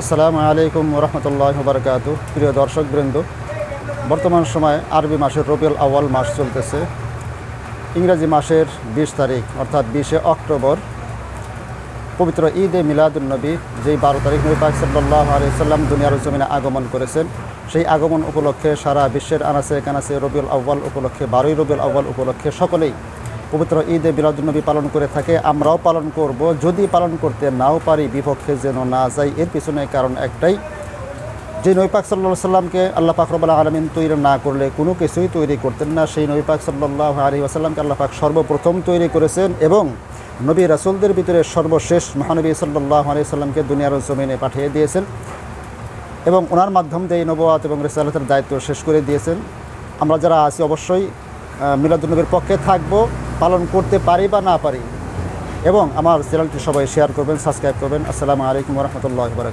আসসালামু আলাইকুম রহমতুল্লাহ বারকাত প্রিয় দর্শকবৃন্দ, বর্তমান সময় আরবি মাসের রবিউল আউয়াল মাস চলতেছে। ইংরাজি মাসের বিশ তারিখ, অর্থাৎ বিশে অক্টোবর, পবিত্র ঈদ এ মিলাদুলনবী যেই বারো তারিখ নবী পাক সাল্লাহ আলি সাল্লাম দুনিয়ার জমিনে আগমন করেছেন, সেই আগমন উপলক্ষে সারা বিশ্বের আনাসে কানাসে রবিউল আউ্বাল উপলক্ষে, বারোই রবিউল আউ্বাল উপলক্ষে সকলেই পবিত্র ঈদে মিলাদুলনবী পালন করে থাকে, আমরাও পালন করব। যদি পালন করতে নাও পারি, বিপক্ষে যেন না যাই, এর পিছনে কারণ একটাই। যে নবী পাক সাল্লাহ সাল্লামকে আল্লাহ পাক আলমিন তৈরি না করলে কোনো কিছুই তৈরি করতেন না। সেই নৈপাক পাক সাল্লাহ আলী আসাল্লামকে আল্লাহ পাক সর্বপ্রথম তৈরি করেছেন এবং নবী রাসুলদের ভিতরে সর্বশেষ মহানবী সাল্লাহ আলী সাল্লামকে দুনিয়ার জমিনে পাঠিয়ে দিয়েছেন এবং ওনার মাধ্যম দিয়ে এই নবয়াত এবং রেসালাতের দায়িত্ব শেষ করে দিয়েছেন। আমরা যারা আছি অবশ্যই মিলাদুলনবীর পক্ষে থাকব। পালন করতে পারি বা না পারি। এবং আমার চ্যানেলটি সবাই শেয়ার করবেন সাবস্ক্রাইব করবেন। আসসালামু আলাইকুম রহমতুল্লাহ বরাকাত